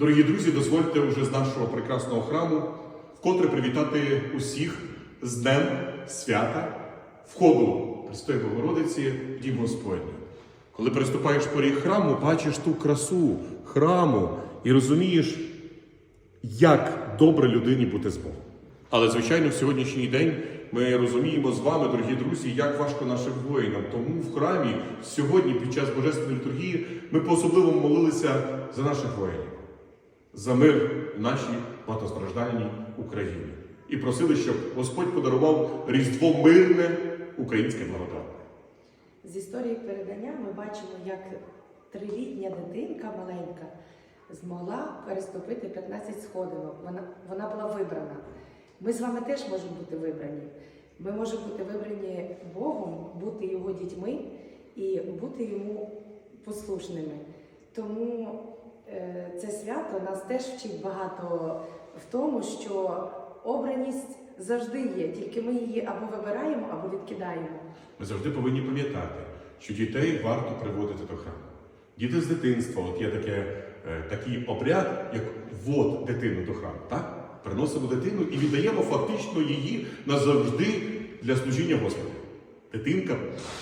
Дорогі друзі, дозвольте уже з нашого прекрасного храму вкотре привітати усіх з Днем свята, входу Престої Богородиці в Дім Господній. Коли переступаєш поріг храму, бачиш ту красу храму і розумієш, як добре людині бути з Богом. Але, звичайно, в сьогоднішній день ми розуміємо з вами, дорогі друзі, як важко нашим воїнам. Тому в храмі сьогодні, під час Божественної літургії, ми по-особливому молилися за наших воїнів, за мир в нашій багатостраждальній Україні. І просили, щоб Господь подарував Різдво мирне, українське благодатне. З історії передання ми бачимо, як трилітня дитинка маленька змогла переступити 15 сходинок. Вона, вона була вибрана. Ми з вами теж можемо бути вибрані. Ми можемо бути вибрані Богом, бути Його дітьми і бути йому послушними. Тому це свято нас теж вчить багато в тому, що обраність завжди є, тільки ми її або вибираємо, або відкидаємо. Ми завжди повинні пам'ятати, що дітей варто приводити до храму. Діти з дитинства, от є таке, е, такий обряд, як ввод дитину до храму. Так? Приносимо дитину і віддаємо фактично її назавжди для служіння Господу. Дитинка,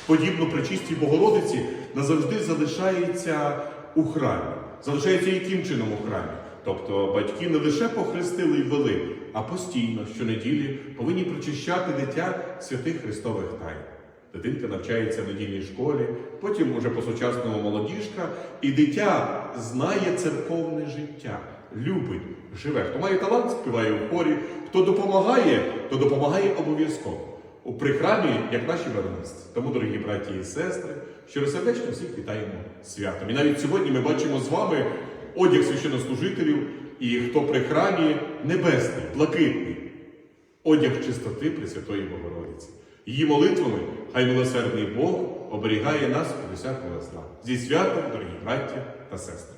подібно причистій Богородиці, назавжди залишається у храмі. Залишається яким чином у храмі? Тобто батьки не лише похрестили і ввели, а постійно, щонеділі, повинні причищати дитя святих Христових тайн. Дитинка навчається в недільній школі, потім уже по-сучасному молодіжка, і дитя знає церковне життя, любить, живе. Хто має талант, співає у хорі, хто допомагає, то допомагає обов'язково. У прихрамі, як наші верниці. Тому, дорогі браті і сестри, щиросердечно всіх вітаємо святом. І навіть сьогодні ми бачимо з вами одяг священнослужителів, і хто при храмі небесний, блакитний, одяг чистоти Пресвятої Богородиці. Її молитвами хай милосердний Бог оберігає нас від усякого зла. Зі святом, дорогі браті та сестри.